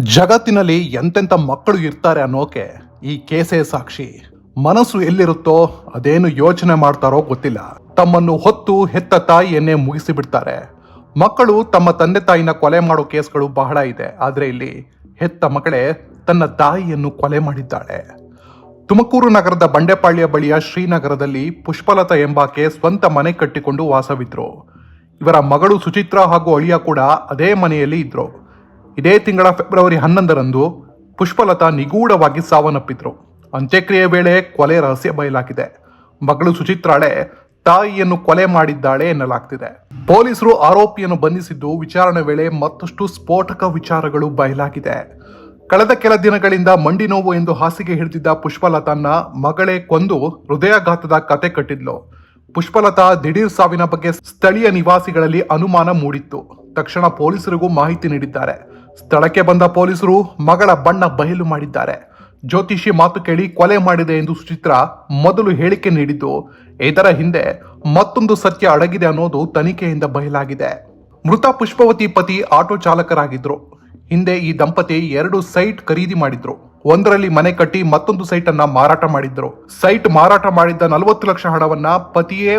ಜಗತ್ತಿನಲ್ಲಿ ಎಂತೆಂಥ ಮಕ್ಕಳು ಇರ್ತಾರೆ ಅನ್ನೋಕೆ ಈ ಕೇಸೇ ಸಾಕ್ಷಿ. ಮನಸ್ಸು ಎಲ್ಲಿರುತ್ತೋ ಅದೇನು ಯೋಚನೆ ಮಾಡ್ತಾರೋ ಗೊತ್ತಿಲ್ಲ. ತಮ್ಮನ್ನು ಹೊತ್ತು ಹೆತ್ತ ತಾಯಿಯನ್ನೇ ಮುಗಿಸಿ ಬಿಡ್ತಾರೆ ಮಕ್ಕಳು ತಮ್ಮ ತಂದೆ ತಾಯಿನ ಕೊಲೆ ಮಾಡೋ ಕೇಸ್ಗಳು ಬಹಳ ಇದೆ. ಆದರೆ ಇಲ್ಲಿ ಹೆತ್ತ ಮಗಳೇ ತನ್ನ ತಾಯಿಯನ್ನು ಕೊಲೆ ಮಾಡಿದ್ದಾಳೆ. ತುಮಕೂರು ನಗರದ ಬಂಡೆಪಾಳ್ಯ ಬಳಿಯ ಶ್ರೀನಗರದಲ್ಲಿ ಪುಷ್ಪಲತಾ ಎಂಬಾಕೆ ಸ್ವಂತ ಮನೆ ಕಟ್ಟಿಕೊಂಡು ವಾಸವಿದ್ರು. ಇವರ ಮಗಳು ಸುಚಿತ್ರ ಹಾಗೂ ಅಳಿಯ ಕೂಡ ಅದೇ ಮನೆಯಲ್ಲಿ ಇದ್ರು. ಇದೇ ತಿಂಗಳ ಫೆಬ್ರವರಿ ಹನ್ನೊಂದರಂದು ಪುಷ್ಪಲತಾ ನಿಗೂಢವಾಗಿ ಸಾವನ್ನಪ್ಪಿದ್ರು. ಅಂತ್ಯಕ್ರಿಯೆ ವೇಳೆ ಕೊಲೆ ರಹಸ್ಯ ಬಯಲಾಗಿದೆ. ಮಗಳು ಸುಚಿತ್ರಾಳೆ ತಾಯಿಯನ್ನು ಕೊಲೆ ಮಾಡಿದ್ದಾಳೆ ಎನ್ನಲಾಗ್ತಿದೆ. ಪೊಲೀಸರು ಆರೋಪಿಯನ್ನು ಬಂಧಿಸಿದ್ದು ವಿಚಾರಣೆ ವೇಳೆ ಮತ್ತಷ್ಟು ಸ್ಫೋಟಕ ವಿಚಾರಗಳು ಬಯಲಾಗಿದೆ. ಕಳೆದ ಕೆಲ ದಿನಗಳಿಂದ ಮಂಡಿ ನೋವು ಎಂದು ಹಾಸಿಗೆ ಹಿಡಿದಿದ್ದ ಪುಷ್ಪಲತಾನ್ನ ಮಗಳೇ ಕೊಂದು ಹೃದಯಾಘಾತದ ಕತೆ ಕಟ್ಟಿದ್ಲು. ಪುಷ್ಪಲತಾ ದಿಢೀರ್ ಸಾವಿನ ಬಗ್ಗೆ ಸ್ಥಳೀಯ ನಿವಾಸಿಗಳಲ್ಲಿ ಅನುಮಾನ ಮೂಡಿತ್ತು. ತಕ್ಷಣ ಪೊಲೀಸರಿಗೂ ಮಾಹಿತಿ ನೀಡಿದ್ದಾರೆ. ಸ್ಥಳಕ್ಕೆ ಬಂದ ಪೊಲೀಸರು ಮಗಳ ಬಣ್ಣ ಬಯಲು ಮಾಡಿದ್ದಾರೆ. ಜ್ಯೋತಿಷಿ ಮಾತು ಕೇಳಿ ಕೊಲೆ ಮಾಡಿದೆ ಎಂದು ಸುಚಿತ್ರ ಮೊದಲು ಹೇಳಿಕೆ ನೀಡಿದ್ದು. ಇದರ ಹಿಂದೆ ಮತ್ತೊಂದು ಸತ್ಯ ಅಡಗಿದೆ ಅನ್ನೋದು ತನಿಖೆಯಿಂದ ಬಯಲಾಗಿದೆ. ಮೃತ ಪುಷ್ಪವತಿ ಪತಿ ಆಟೋ ಚಾಲಕರಾಗಿದ್ರು. ಹಿಂದೆ ಈ ದಂಪತಿ ಎರಡು ಸೈಟ್ ಖರೀದಿ ಮಾಡಿದ್ರು. ಒಂದರಲ್ಲಿ ಮನೆ ಕಟ್ಟಿ ಮತ್ತೊಂದು ಸೈಟ್ ಅನ್ನ ಮಾರಾಟ ಮಾಡಿದ್ರು. ಸೈಟ್ ಮಾರಾಟ ಮಾಡಿದ್ದ ನಲವತ್ತು ಲಕ್ಷ ಹಣವನ್ನ ಪತಿಯೇ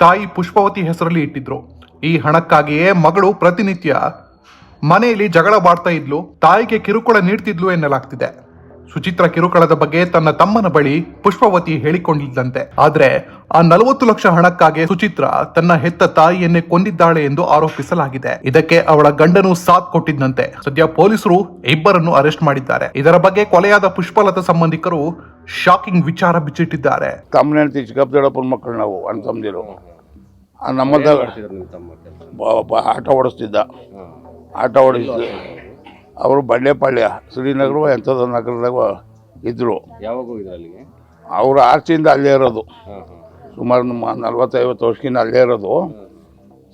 ತಾಯಿ ಪುಷ್ಪವತಿ ಹೆಸರಲ್ಲಿ ಇಟ್ಟಿದ್ರು. ಈ ಹಣಕ್ಕಾಗಿಯೇ ಮಗಳು ಪ್ರತಿನಿತ್ಯ ಮನೆಯಲ್ಲಿ ಜಗಳ ಮಾಡ್ತಾ ಇದ್ಲು ತಾಯಿಗೆ ಕಿರುಕುಳ ನೀಡ್ತಿದ್ಲು ಎನ್ನಲಾಗ್ತಿದೆ. ಸುಚಿತ್ರ ಕಿರುಕುಳದ ಬಗ್ಗೆ ತನ್ನ ತಮ್ಮನ ಬಳಿ ಪುಷ್ಪವತಿ ಹೇಳಿಕೊಂಡಿದ್ದಂತೆ ಆದ್ರೆ ಆ ನಲವತ್ತು ಲಕ್ಷ ಹಣಕ್ಕಾಗಿ ಸುಚಿತ್ರ ತನ್ನ ಹೆತ್ತ ತಾಯಿಯನ್ನೇ ಕೊಂದಿದ್ದಾಳೆ ಎಂದು ಆರೋಪಿಸಲಾಗಿದೆ. ಇದಕ್ಕೆ ಅವಳ ಗಂಡನು ಸಾಥ್ ಕೊಟ್ಟಿದ್ದಂತೆ ಸದ್ಯ ಪೊಲೀಸರು ಇಬ್ಬರನ್ನು ಅರೆಸ್ಟ್ ಮಾಡಿದ್ದಾರೆ. ಇದರ ಬಗ್ಗೆ ಕೊಲೆಯಾದ ಪುಷ್ಪಲತಾ ಸಂಬಂಧಿಕರು ಶಾಕಿಂಗ್ ವಿಚಾರ ಬಿಚ್ಚಿಟ್ಟಿದ್ದಾರೆ. ತಮ್ಮನ ಹೆಂಡತಿ ಚಿಕ್ಕಪ್ಪ ಮಕ್ಕಳು ನಾವು ಅಣ್ಣ ತಮ್ಮದಿರು. ನಮ್ಮದ ಆಟ ಓಡಿಸ್ತಿದ್ದ. ಆಟ ಓಡಿಸಿದ ಅವರು ಬಂಡೆಪಾಳ್ಯ ಶ್ರೀನಗರ ಎಂಥದ್ದು ನಗರದಾಗ ಇದ್ದರು ಯಾವಾಗ ಹೋಗಿದ್ರು ಅಲ್ಲಿಗೆ? ಅವರು ಆರ್ಚಿಯಿಂದ ಅಲ್ಲೇ ಇರೋದು. ಸುಮಾರು ನಲ್ವತ್ತೈವತ್ತು ವರ್ಷಕ್ಕಿಂತ ಅಲ್ಲೇ ಇರೋದು.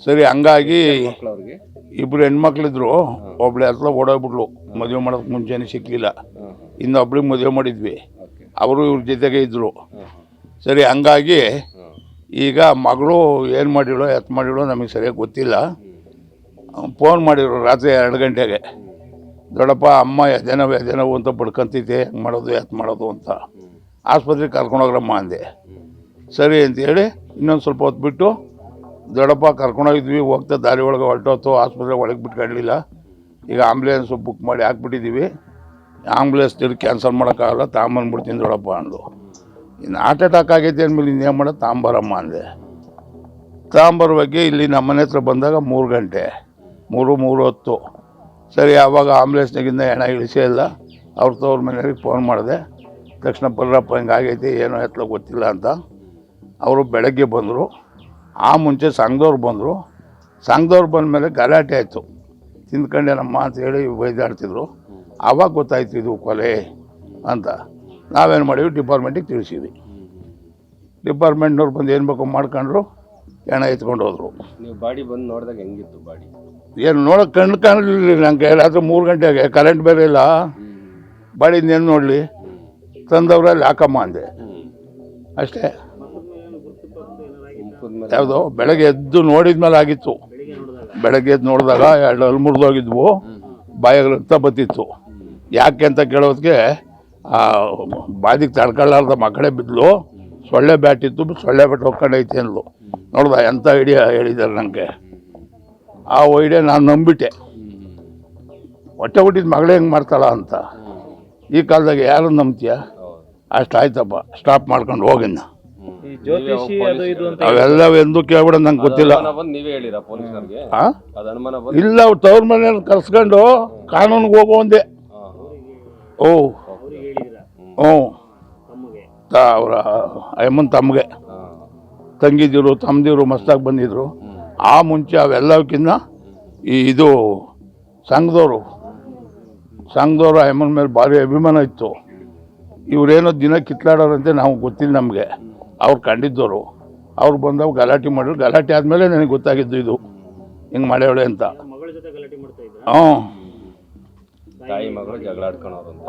ಸರಿ ಹಂಗಾಗಿ ಇಬ್ಬರು ಹೆಣ್ಮಕ್ಳಿದ್ರು. ಒಬ್ಳು ಹತ್ರ ಓಡೋಗ್ಬಿಟ್ಲು. ಮದುವೆ ಮಾಡೋದಕ್ಕೆ ಮುಂಚೆನೇ ಸಿಕ್ಕಲಿಲ್ಲ ಇನ್ನೊಬ್ಳಿಗೆ ಮದುವೆ ಮಾಡಿದ್ವಿ. ಅವರು ಇವ್ರ ಜೊತೆಗೆ ಇದ್ದರು ಸರಿ ಹಂಗಾಗಿ ಈಗ ಮಗಳು ಏನು ಮಾಡಿಳೋ ಎತ್ ಮಾಡಿಳೋ ನಮಗೆ ಸರಿಯಾಗಿ ಗೊತ್ತಿಲ್ಲ. ಫೋನ್ ಮಾಡಿದ್ರು ರಾತ್ರಿ ಎರಡು ಗಂಟೆಗೆ. ದೊಡ್ಡಪ್ಪ, ಅಮ್ಮ ಎದೆನೋವು ಎದೆನೋವು ಅಂತ ಬಡ್ಕೊಂತೈತೆ ಹೆಂಗೆ ಮಾಡೋದು ಎತ್ ಮಾಡೋದು ಅಂತ. ಆಸ್ಪತ್ರೆಗೆ ಕರ್ಕೊಂಡೋಗ್ರಮ್ಮ ಅಂದೆ. ಸರಿ ಅಂತೇಳಿ ಇನ್ನೊಂದು ಸ್ವಲ್ಪ ಹೊತ್ತು ಬಿಟ್ಟು, ದೊಡ್ಡಪ್ಪ ಕರ್ಕೊಂಡೋಗಿದ್ವಿ ಹೋಗ್ತಾ ದಾರಿ ಒಳಗೆ ಹೊರಟೋತು. ಆಸ್ಪತ್ರೆ ಒಳಗೆ ಬಿಟ್ಕೊಂಡಿಲ್ಲ. ಈಗ ಆಂಬ್ಯುಲೆನ್ಸು ಬುಕ್ ಮಾಡಿ ಹಾಕ್ಬಿಟ್ಟಿದ್ದೀವಿ ಆಂಬ್ಯುಲೆನ್ಸ್ ತಿರು ಕ್ಯಾನ್ಸಲ್ ಮಾಡೋಕ್ಕಾಗಲ್ಲ. ತಾಂಬಂದ್ಬಿಡ್ತೀನಿ ದೊಡ್ಡಪ್ಪ ಅಂದು ಇನ್ನು ಹಾರ್ಟ್ ಅಟ್ಯಾಕ್ ಆಗೈತೆ ಅಂದಮೇಲೆ ಇನ್ನೇನು ಮಾಡೋದು? ತಾಂಬರಮ್ಮ ಅಂದೆ. ತಾಂಬರ ಬಗ್ಗೆ ಇಲ್ಲಿ ನಮ್ಮ ಮನೆ ಹತ್ರ ಬಂದಾಗ ಮೂರು ಗಂಟೆ. ಮೂರು ಮೂರು ಹೊತ್ತು. ಸರಿ ಆವಾಗ ಆಂಬುಲೆನ್ಸ್ನಾಗಿಂದ ಹೆಣ ಇಳಿಸೇ ಇಲ್ಲ. ಅವ್ರ ತವ್ರ ಮನೆಯವ್ರಿಗೆ ಫೋನ್ ಮಾಡಿದೆ. ತಕ್ಷಣ ಬಲ್ಲಪ್ಪ, ಹಿಂಗಾಗೈತಿ, ಏನೋ ಎತ್ತಲ ಗೊತ್ತಿಲ್ಲ ಅಂತ. ಅವರು ಬೆಳಗ್ಗೆ ಬಂದರು. ಆ ಮುಂಚೆ ಸಂಘದವ್ರು ಬಂದರು. ಸಂಘದವ್ರು ಬಂದಮೇಲೆ ಗಲಾಟೆ ಆಯಿತು. ತಿಂದ್ಕೊಂಡೇನಮ್ಮ ಅಂತ ಹೇಳಿ ಬೈದಾಡ್ತಿದ್ರು ಆವಾಗ ಗೊತ್ತಾಯ್ತು ಇದು ಕೊಲೆ ಅಂತ. ನಾವೇನು ಮಾಡೀವಿ ಡಿಪಾರ್ಟ್ಮೆಂಟಿಗೆ ತಿಳಿಸಿದ್ವಿ. ಡಿಪಾರ್ಟ್ಮೆಂಟ್ನವ್ರು ಬಂದು ಏನು ಬೇಕೋ ಮಾಡ್ಕೊಂಡ್ರು. ಹೆಣ ಎತ್ಕೊಂಡು ಹೋದ್ರು. ನೀವು ಬಾಡಿ ಬಂದು ನೋಡಿದಾಗ ಹೆಂಗಿತ್ತು ಬಾಡಿ? ಏನು ನೋಡೋಕೆ ಕಣ್ಣು ಕಾಣಲಿಲ್ಲ ನಂಗೆ ರಾತ್ರಿ ಮೂರು ಗಂಟೆಗೆ ಕರೆಂಟ್ ಬೇರೆ ಇಲ್ಲ. ಬಾಡಿ ಇನ್ನೇನು ನೋಡಲಿ. ತಂದವರಲ್ಲಿ ಹಾಕಮ್ಮ ಅಂದೆ. ಅಷ್ಟೇ. ಯಾವುದು ಬೆಳಗ್ಗೆ ಎದ್ದು ನೋಡಿದ್ಮೇಲೆ ಆಗಿತ್ತು. ಬೆಳಗ್ಗೆ ಎದ್ದು ನೋಡಿದಾಗ ಎರಡು ಅಲ್ಲಿ ಮುರಿದೋಗಿದ್ವು ಬಾಯಾಗ ರಕ್ತ ಬತ್ತಿತ್ತು. ಯಾಕೆ ಅಂತ ಕೇಳೋದಕ್ಕೆ ಆ ಬಾದಿಗೆ ತಡ್ಕೊಳ್ಳಾರ್ದ ಮಕ್ಕಳೇ ಬಿದ್ಲು. ಸೊಳ್ಳೆ ಬ್ಯಾಟ್ ಇತ್ತು ಸೊಳ್ಳೆ ಬ್ಯಾಟ್ ಹೋಗ್ಕೊಂಡೈತೆ ಅಂದ್ಲು. ನೋಡ್ದ ಎಂಥ ಐಡಿಯಾ ಹೇಳಿದ್ದಾರೆ ನನಗೆ ಆ ಐಡಿಯಾ ನಾನು ನಂಬಿಟ್ಟೆ. ಹೊಟ್ಟೆ ಹುಟ್ಟಿದ ಮಗಳೇ ಹೆಂಗೆ ಮಾಡ್ತಾಳ ಅಂತ. ಈ ಕಾಲದಾಗ ಯಾರು ನಂಬ್ತೀಯ? ಅಷ್ಟು ಆಯ್ತಪ್ಪ ಸ್ಟಾಪ್ ಮಾಡ್ಕೊಂಡು ಹೋಗಿನ್ನ. ಈ ಜ್ಯೋತಿಷಿ ಅದು ಇದು ಅಂತ ಅವೆಲ್ಲ ಎಂದು ಕೇಳ್ಬಿಡ ನಂಗೆ ಗೊತ್ತಿಲ್ಲ. ಇಲ್ಲ ಅವ್ರು ತವ್ರ ಮನೆಯವ್ರು ಕರ್ಸ್ಕೊಂಡು ಕಾನೂನಿಗೆ ಹೋಗೋ ಒಂದೇ ಓ. ಹ್ಞೂ ತ ಅವರ ಅಯ್ಯಮ್ಮನ ತಮ್ಮಗೆ ಹಾಂ ತಂಗಿದಿರು ತಮ್ಮದಿರು ಮಸ್ತಾಗಿ ಬಂದಿದ್ದರು ಆ ಮುಂಚೆ ಅವೆಲ್ಲಕ್ಕಿಂತ ಈ ಇದು ಸಂಘದವರು. ಸಂಘದವರು ಅಯ್ಯಮ್ಮನ ಮೇಲೆ ಭಾರಿ ಅಭಿಮಾನ ಇತ್ತು. ಇವರೇನೋ ದಿನ ಕಿತ್ಲಾಡೋರಂತೆ ನಾವು ಗೊತ್ತಿಲ್ಲ ನಮಗೆ. ಅವ್ರು ಕಂಡಿದ್ದವರು. ಅವ್ರು ಬಂದಾಗ ಗಲಾಟೆ ಮಾಡಿದ್ರು. ಗಲಾಟೆ ಆದಮೇಲೆ ನನಗೆ ಗೊತ್ತಾಗಿದ್ದು ಇದು. ಹಿಂಗೆ ಮಾಡ್ಯಾವಳೆ ಅಂತ. ಹ್ಞೂ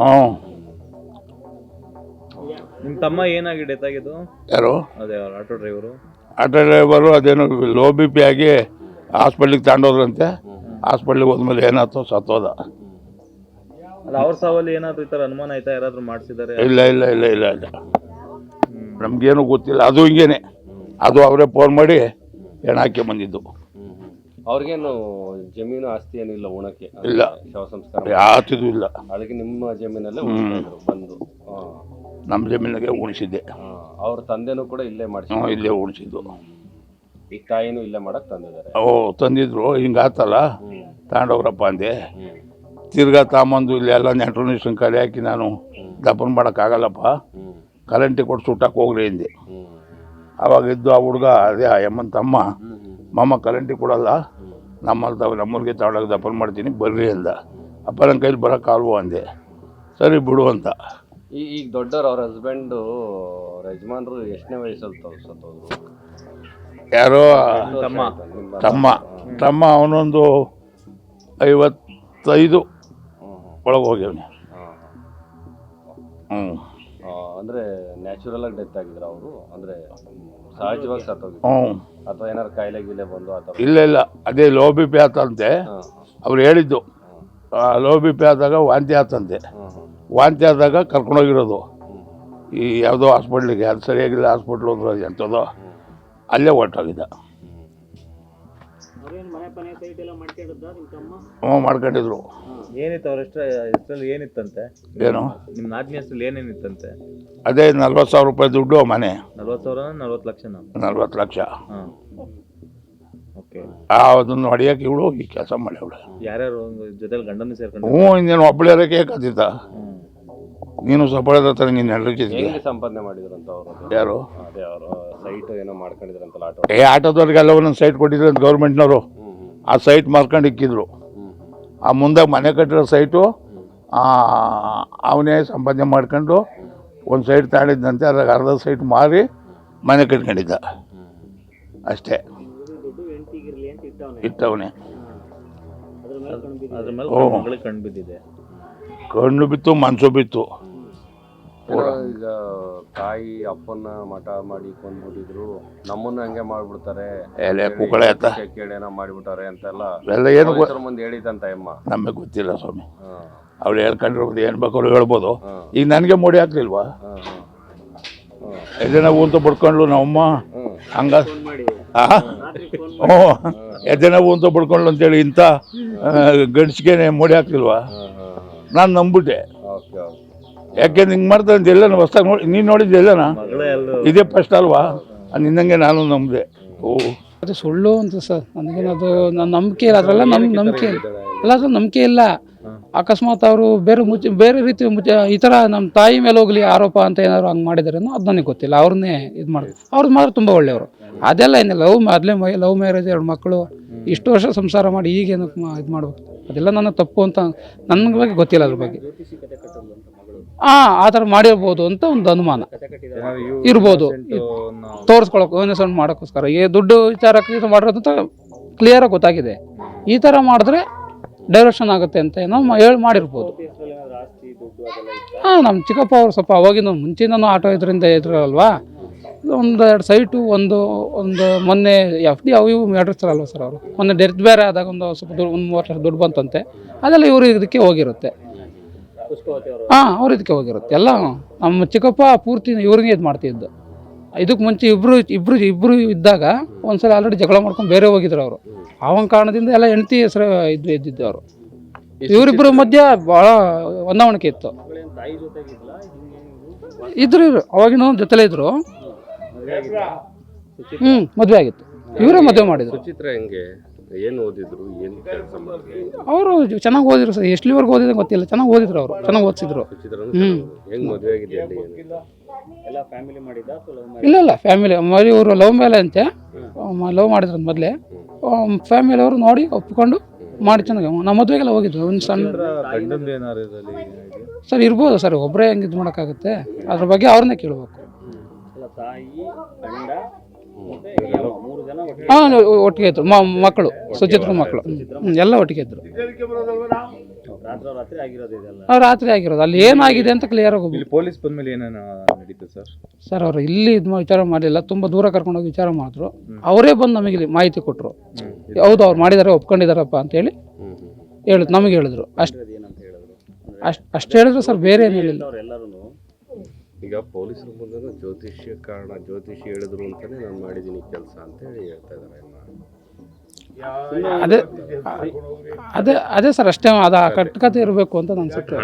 ಹ್ಞೂ ನಿಮ್ ತಮ್ಮ ಏನಾಗಿ ಡೆತ್ ಆಗಿದ್ದು? ಯಾರು? ಅದೇ ಅವ್ರ ಆಟೋ ಡ್ರೈವರು ಆಟೋ ಡ್ರೈವರು ಅದೇನೋ ಲೋ ಬಿ ಪಿ ಆಗಿ ಹಾಸ್ಪಿಟ್ಲಿಗೆ ತಗೊಂಡೋದ್ರಂತೆ. ಹಾಸ್ಪಿಟ್ಲಿಗೆ ಹೋದ್ಮೇಲೆ ಏನಾಯ್ತು ಸತ್ತೋದ. ಅಲ್ಲ ಅವ್ರ ಸಾವಲ್ಲಿ ಏನಾದ್ರು ಈ ಥರ ಅನುಮಾನ ಆಯ್ತಾ? ಯಾರಾದ್ರೂ ಮಾಡ್ಸಿದಾರೆ? ಇಲ್ಲ ಇಲ್ಲ ಇಲ್ಲ ಇಲ್ಲ ಇಲ್ಲ. ನಮ್ಗೇನು ಗೊತ್ತಿಲ್ಲ. ಅದು ಹಿಂಗೇನೆ. ಅದು ಅವರೇ ಫೋನ್ ಮಾಡಿ ಹೆಣಾಕಿ ಬಂದಿದ್ದು. ಅವ್ರಿಗೇನು ಜಮೀನು ಆಸ್ತಿ ಏನಿಲ್ಲ ಉಣಕ್ಕೆ? ಇಲ್ಲ. ಶವ ಸಂಸ್ಕಾರ ಯಾತಿದು ಇಲ್ಲ. ಅದಕ್ಕೆ ನಿಮ್ಮ ಜಮೀನಲ್ಲೇ ಬಂದು. ಹಾ. ನಮ್ಮ ಜಮೀನಿಗೆ ಉಣಿಸಿದ್ದೆ ಹಾ. ಅವ್ರ ತಂದೆನೂ ಕೂಡ ಇಲ್ಲೇ ಮಾಡಿಸಿ ಹ್ಞೂ ಇಲ್ಲೇ ಉಣಿಸಿದ್ದು ಈ ತಾಯಿನೂ ಇಲ್ಲೇ ಮಾಡಕ್ ತಂದಿದ್ದಾರೆ. ಓ ತಂದಿದ್ರು ಹಿಂಗಾತಲ್ಲ ಆತಲ್ಲ? ತಗೊಂಡೋಗ್ರಪ್ಪ ಅಂದೆ. ತಿರ್ಗಾ ತಾಮಂದು ಇಲ್ಲಿ ಎಲ್ಲ ನೆಂಟರು ನಿಷ್ಠನ್ ಕಲೆ ಹಾಕಿ ನಾನು ದಪ್ಪನ್ ಮಾಡೋಕ್ಕಾಗಲ್ಲಪ್ಪ. ಕರೆಂಟಿಗೆ ಕರೆಂಟಿ ಕೊಟ್ಟು ಸುಟ್ಟಕ್ಕೆ ಹೋಗ್ರಿ ಹಿಂದೆ ಅವಾಗ ಇದ್ದು ಆ ಹುಡುಗ ಅದೇ ಆ ಯಮ್ಮನ ತಮ್ಮ ಮಾಮ ಕರೆಂಟಿ ಕೊಡಲ್ಲ. ನಮ್ಮಲ್ಲಿ ತಾವು ನಮ್ಮೂರಿಗೆ ತಗೊಂಡೋಗಿ ದಪ್ಪನ್ ಮಾಡ್ತೀನಿ ಬರ್ರಿ ಅಂದ. ಅಪ್ಪ ನನ್ನ ಕೈಲಿ ಬರೋಕ್ಕಾಲ್ವೋ ಅಂದೆ. ಸರಿ ಬಿಡು ಅಂತ. ಈ ಈಗ ದೊಡ್ಡವ್ರ ಅವ್ರ ಹಸ್ಬೆಂಡು ಯಜಮಾನ್ರು ಎಷ್ಟನೇ ವಯಸ್ಸಲ್ಲಿ ತೋರಿಸೋದು ಸತ್ತೋದ್ರು ಯಾರೋ ತಮ್ಮ. ನಿಮ್ಮ ತಮ್ಮ. ತಮ್ಮ ಅವನೊಂದು ಐವತ್ತೈದು ಒಳಗೆ ಹೋಗ್ಯವನೆ. ಹಾ. ಹ್ಞೂ ಅಂದರೆ ಅಂದ್ರೆ ನ್ಯಾಚುರಲ್ ಆಗಿ ಡೆತ್ ಆಗಿದ್ರು ಅವರು? ಅಂದರೆ ಸಹಜವಾಗಿ ಸತ್ತೋಗಿದ್ರು ಹ್ಞೂ ಅಥವಾ ಏನಾರು ಕಾಯಿಲೆ ಗೀಲೆ ಬಂದು ಆ ಥರ ಇಲ್ಲ ಇಲ್ಲ. ಅದೇ ಲೋ ಬಿ ಪಿ ಆತಂತೆ. ಹಾ ಅವ್ರು ಹೇಳಿದ್ದು. ಲೋ ಬಿ ಪಿ ಆದಾಗ ವಾಂತಿ ಆತಂತೆ. ಹಾ ಹಾ ವಾಂತಿ ಆದಾಗ ಕರ್ಕೊಂಡೋಗಿರೋದು. ಈ ಯಾವುದೋ ಹಾಸ್ಪಿಟ್ಲಿಗೆ ಅದು ಸರಿಯಾಗಿಲ್ಲ ಹಾಸ್ಪಿಟ್ಲು ಅಂದ್ರೆ ಎಂಥದೋ ಅಲ್ಲೇ ಹೊರ್ಟೋಗಿದ್ದ. ಹ್ಞೂ ಮಾಡ್ಕೊಂಡಿದ್ರು. ಏನಿತ್ತು ಅವ್ರ ಹೆಸ್ರ ಹೆಸರಲ್ಲಿ ಏನಿತ್ತಂತೆ? ಏನು? ನಿಮ್ಮ ನಾದ್ನಿ ಹೆಸರಲ್ಲಿ ಏನೇನಿತ್ತಂತೆ? ಅದೇ ನಲ್ವತ್ತು ಸಾವಿರ ರೂಪಾಯಿ ದುಡ್ಡು ಮನೆ. ನಲ್ವತ್ತು ಸಾವಿರ ನಲ್ವತ್ತು ಲಕ್ಷ ನಲ್ವತ್ತು ಲಕ್ಷ. ಹಾ. ಓಕೆ. ಆ ಅದನ್ನು ಹೊಡಿಯೋಕೆ ಇವಳು ಈ ಕೆಲಸ ಮಾಡ್ಯವಳು. ಯಾರ್ಯಾರು ಜೊತೆಲಿ ಗಂಡನ ಸೇರ್ಕೊಂಡು ಹ್ಞೂ ಇನ್ನೇನು ಒಬ್ಬಳೇ ಕೇಕತ್ತಿದ್ದ ಹ್ಮ್. ನೀನು ನೀನು ಹೆಂಗೆ ಸಂಪಾದನೆ ಮಾಡಿದ್ರಂತ ಅವರು? ಯಾರು? ಅದೇ ಅವರು ಸೈಟ್ ಏನೋ ಮಾಡ್ಕೊಂಡಿದ್ರಂತಲ್ಲ ಆಟೋ. ಏ ಆಟೋದವ್ರಿಗೆಲ್ಲ ಒಂದೊಂದು ಸೈಟ್ ಕೊಟ್ಟಿದ್ರು ಅಂತ ಗೌರ್ಮೆಂಟ್ನವರು ಆ ಸೈಟ್ ಮಾರ್ಕೊಂಡು ಇಕ್ಕಿದ್ರು. ಆ ಮುಂದೆ ಮನೆ ಕಟ್ಟಿರೋ ಸೈಟು ಅವನೇ ಸಂಪಾದನೆ ಮಾಡ್ಕೊಂಡು ಒಂದು ಸೈಟ್ ತಾಳಿದ್ದಂತೆ ಅದ್ರಾಗ ಅರ್ಧ ಸೈಟ್ ಮಾರಿ ಮನೆ ಕಟ್ಕೊಂಡಿದ್ದ. ಅಷ್ಟೇ. ಇಟ್ಟವನೇ. ಅದ್ರ ಮೇಲೆ ಕಣ್ಣು ಬಿದ್ದಿದೆ. ಕಣ್ಣು ಬಿತ್ತು ಮನಸ್ಸು ಬಿತ್ತು. ಈಗ ತಾಯಿ ಅಪ್ಪನ ಮಠ ಮಾಡಿ ಕೊಂದ್ಬಿಟ್ಟಿದ್ರು ನಮ್ಮನ್ನ ಹಂಗೆ ಮಾಡ್ಬಿಡ್ತಾರೆ. ಎಲೆ ಕುಕ್ಕಳೆ ಅಂತ ಕೇಳೇನ ಮಾಡಿಬಿಟ್ಟಾರೆ ಅಂತೆಲ್ಲ. ಎಲ್ಲ ಏನು ಗೊ- ಮುಂದೆ ಹೇಳಿದಂತ ಅಮ್ಮ. ನಮಗೆ ಗೊತ್ತಿಲ್ಲ ಸ್ವಾಮಿ. ಅವ್ಳು ಅವ್ರು ಹೇಳ್ಕೊಂಡಿರ್ಬೋದು ಏನು ಬೇಕಾದ್ರು ಹೇಳ್ಬೋದು. ಈಗ ನನಗೆ ಮೋಡಿ ಹಾಕ್ಲಿಲ್ವಾ? ಎದೇನ ಹಾ. ಅಂತ ಬಡ್ಕೊಂಡ್ಲು ನಮ್ಮಮ್ಮ. ಹಂಗ ಆ? ಹ್ಞೂ ಎದೆನ ಊಂತ ಬಡ್ಕೊಂಡ್ಲು ಅಂತೇಳಿ ಇಂಥ ಗಂಡ್ಸ್ಗೆ ಮೋಡಿ ಹಾಕ್ಲಿಲ್ವಾ? ನಾನು ನಂಬಿಟ್ಟೆ. Okay okay. ಯಾಕೆ ಹಿಂಗೆ ಮಾಡ್ತಾರೆ ಅಂತ ಎಲ್ಲ ಹೊಸ್ದಾಗಿ ನೋಡಿ ನೀನು ನೋಡಿದ್ದು ಎಲ್ಲನ? ಮಗಳೇ ಅಲ್ಲೂ. ಇದೇ ಫಸ್ಟ್ ಅಲ್ವಾ? ಅದು ನಿನ್ನಂಗೆ ನಾನು ನಂಬಿದೆ. ಓ. ಅದು ಸುಳ್ಳು ಅಂತ ಸರ್. ನನಗೇನದು ನನ್ನ ನಂಬಿಕೆ ಇಲ್ಲ. ಅದ್ರಲ್ಲ ನಮ್ ನಂಬಿಕೆ ಇಲ್ಲ. ಅಲ್ಲ ಸರ್ ನಂಬಿಕೆ ಇಲ್ಲ. ಅಕಸ್ಮಾತ್ ಅವರು ಬೇರೆ ಮುಚ್ಚಿ ಬೇರೆ ರೀತಿ ಮುಚ್ಚ ಈ ಥರ ನಮ್ಮ ತಾಯಿ ಮೇಲೆ ಹೋಗ್ಲಿ ಆರೋಪ ಅಂತ ಏನಾದ್ರು ಹಂಗೆ ಮಾಡಿದಾರೆ ಅದು ನನಗೆ ಗೊತ್ತಿಲ್ಲ. ಅವ್ರನ್ನೇ ಇದು ಮಾಡಿ ಅವ್ರದ್ದು ಮಾತ್ರ ತುಂಬ ಒಳ್ಳೆಯವರು. ಅದೆಲ್ಲ ಏನಿಲ್ಲ. ಲವ್ ಮೊದಲೇ ಲವ್ ಮ್ಯಾರೇಜ್ ಎರಡು ಮಕ್ಕಳು ಇಷ್ಟು ವರ್ಷ ಸಂಸಾರ ಮಾಡಿ ಈಗೇನು ಇದು ಮಾಡ್ಬೇಕು? ಅದೆಲ್ಲ ನನ್ನ ತಪ್ಪು ಅಂತ ನನ್ನ ಬಗ್ಗೆ ಗೊತ್ತಿಲ್ಲ ಅದ್ರ ಬಗ್ಗೆ. ಹಾಂ ಆ ಥರ ಮಾಡಿರ್ಬೋದು ಅಂತ ಒಂದು ಅನುಮಾನ. ಇರ್ಬೋದು. ತೋರಿಸ್ಕೊಳಕ್ಕೆ ಇನ್ನೊಸೆಂಟ್ ಮಾಡೋಕ್ಕೋಸ್ಕರ. ಈ ದುಡ್ಡು ವಿಚಾರಕ್ಕೆ ಇದು ಮಾಡಿರೋದು ಅಂತ ಕ್ಲಿಯರಾಗಿ ಗೊತ್ತಾಗಿದೆ. ಈ ಥರ ಮಾಡಿದ್ರೆ ಡೈರೆಕ್ಷನ್ ಆಗುತ್ತೆ ಅಂತ ಏನೋ ಹೇಳಿ ಮಾಡಿರ್ಬೋದು. ಹಾಂ ನಮ್ಮ ಚಿಕ್ಕಪ್ಪ ಅವರು ಸ್ವಲ್ಪ ಅವಾಗಿನ ಮುಂಚಿನ ಆಟೋ ಇದರಿಂದ ಇದ್ರಲ್ವಾ? ಒಂದು ಎರಡು ಸೈಟು ಒಂದು ಒಂದು ಮೊನ್ನೆ ಎಫ್ ಡಿ ಅವು ಇವು ಮಾಡಿರ್ತಾರಲ್ವ ಸರ್ ಅವರು? ಮೊನ್ನೆ ಡೆತ್ ಬೇರೆ ಆದಾಗ ಒಂದು ಸ್ವಲ್ಪ ದುಡ್ಡು ಒಂದು ಮೂವತ್ತು ಲಕ್ಷ ದುಡ್ಡು ಬಂತಂತೆ. ಅದೆಲ್ಲ ಇವರು ಇದಕ್ಕೆ ಹೋಗಿರುತ್ತೆ. ಹಾಂ ಅವ್ರ ಇದಕ್ಕೆ ಹೋಗಿರುತ್ತೆ. ಎಲ್ಲ ನಮ್ಮ ಚಿಕ್ಕಪ್ಪ ಪೂರ್ತಿ ಇವ್ರಿಗೆ ಇದು ಮಾಡ್ತಿದ್ದು. ಇದಕ್ಕೆ ಮುಂಚೆ ಇಬ್ರು ಇಬ್ರು ಇಬ್ರು ಇದ್ದಾಗ ಒಂದ್ಸಲ ಆಲ್ರೆಡಿ ಜಗಳ ಮಾಡ್ಕೊಂಡು ಬೇರೆ ಹೋಗಿದ್ರು ಅವರು. ಅವನ ಕಾರಣದಿಂದ ಎಲ್ಲ ಹೆಂಡತಿ ಹೆಸರು ಇದ್ದು ಇದ್ದಿದ್ದು ಅವರು. ಇವರಿಬ್ಬರ ಮಧ್ಯೆ ಭಾಳ ಹೊಂದಾವಣಿಕೆ ಇತ್ತು. ಇದ್ರು ಇವರು ಅವಾಗಿನ ಜೊತೆಲೇ ಇದ್ರು. ಹ್ಞೂ ಮದುವೆ ಆಗಿತ್ತು. ಇವರೇ ಮದುವೆ ಮಾಡಿದ್ರು. ಸುಚಿತ್ರ ಹೆಂಗೆ? ಏನು ಓದಿದ್ರು ಏನು ಕೆಲಸ ಮಾಡಿದ್ರು? ಅವರು ಚೆನ್ನಾಗಿ ಓದಿದ್ರು ಸರ್. ಎಷ್ಟುವರೆಗೂ ಓದಿದ್ರೆ ಗೊತ್ತಿಲ್ಲ. ಚೆನ್ನಾಗಿ ಓದಿದ್ರು ಅವರು. ಚೆನ್ನಾಗಿ ಓದಿಸಿದ್ರು. ಸುಚಿತ್ರನು ಹ್ಮ್. ಹೆಂಗ್ ಮದುವೆ ಆಗಿದೆಯಾ ಏನು? ಇಲ್ಲ ಇಲ್ಲ. ಫ್ಯಾಮಿಲಿ ಮರಿ ಇವರು ಲವ್ ಮೇಲೆ ಅಂತೆ. ಲವ್ ಮಾಡಿದ್ರು ಮೊದಲೇ. ಫ್ಯಾಮಿಲಿ ಅವರು ನೋಡಿ ಒಪ್ಪಿಕೊಂಡು ಮಾಡಿ ಚೆನ್ನಾಗಿ ನಮ್ಮ ಮದುವೆಗೆಲ್ಲ ಹೋಗಿದ್ರು ಒಂದು ಸಣ್ಣ ಗಂಡಂದು ಏನಾರು ಇದರಲ್ಲಿ ಸರ್ ಇರ್ಬೋದು ಸರ್. ಒಬ್ಬರೇ ಹೆಂಗೆ ಇದು ಮಾಡೋಕ್ಕಾಗುತ್ತೆ? ಅದ್ರ ಬಗ್ಗೆ ಅವ್ರನ್ನೇ ಕೇಳಬೇಕು. ಹಾಂ ಒಟ್ಟಿಗೆ ಇದ್ರು. ಮಕ್ಕಳು ಸುಚಿತ್ರ ಮಕ್ಕಳು. ಎಲ್ಲ ಒಟ್ಟಿಗೆ ಇದ್ರು. ರಾತ್ರಿ ಆಗಿರೋದು. ಅಲ್ಲಿ ಏನಾಗಿದೆ ಅಂತ ಕ್ಲಿಯರ್ ಆಗಿ ಪೊಲೀಸ್ ಬಂದ್ಮೇಲೆ ಏನೇನು ಸರ್? ಸರ್ ಅವರು ಇಲ್ಲಿ ಇದು ವಿಚಾರ ಮಾಡಲಿಲ್ಲ ತುಂಬ ದೂರ ಕರ್ಕೊಂಡೋಗಿ ವಿಚಾರ ಮಾಡಿದ್ರು. ಅವರೇ ಬಂದು ನಮಗೆ ಇಲ್ಲಿ ಮಾಹಿತಿ ಕೊಟ್ಟರು ಹೌದು ಅವ್ರು ಮಾಡಿದ್ದಾರೆ ಒಪ್ಕೊಂಡಿದಾರಪ್ಪ ಅಂತೇಳಿ ಹೇಳಿ ಹ್ಮ್ ಹೇಳಿದ್ ನಮಗೆ ಹೇಳಿದ್ರು. ಅಷ್ಟು ಅಷ್ಟು ಅಷ್ಟು ಹೇಳಿದ್ರು ಸರ್ ಬೇರೆ ಏನು ಹೇಳಿಲ್ಲ ಈಗ ಪೊಲೀಸರ ಮುಂದೆ ಜ್ಯೋತಿಷ್ಯ ಕಾರಣ ಜ್ಯೋತಿಷಿ ಹೇಳಿದ್ರು ಅಂತಾನೆ ನಾನು ಮಾಡಿದ್ದೀನಿ ಕೆಲಸ ಅಂತ ಹೇಳಿ ಹೇಳ್ತಾ ಇದ್ದಾರೆ ಅದೇ ಅದೇ ಅದೇ ಸರ್ ಅಷ್ಟೇ ಅದು ಕಟ್ಟುಕತೆ ಇರಬೇಕು ಅಂತ ಅನ್ಸುತ್ತೆ.